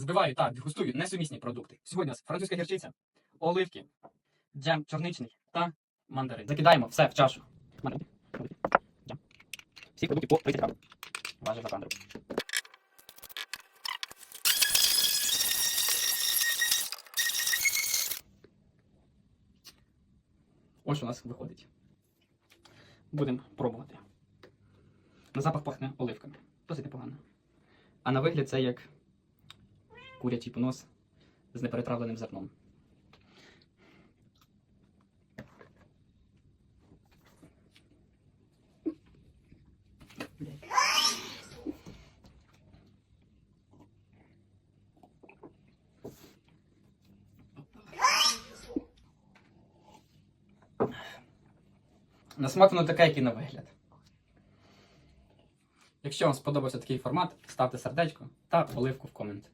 Збиваю та дегустую несумісні продукти. Сьогодні у нас французька гірчиця, оливки, джем чорничний та мандарин. Закидаємо все в чашу. Всі продукти по 30 грам. Важить за кадру. Ось що у нас виходить. Будемо пробувати. На запах пахне оливками. Досить непогано. А на вигляд це як курячий понос з неперетравленим зерном. На смак воно таке, як і на вигляд. Якщо вам сподобався такий формат, ставте сердечко та оливку в комент.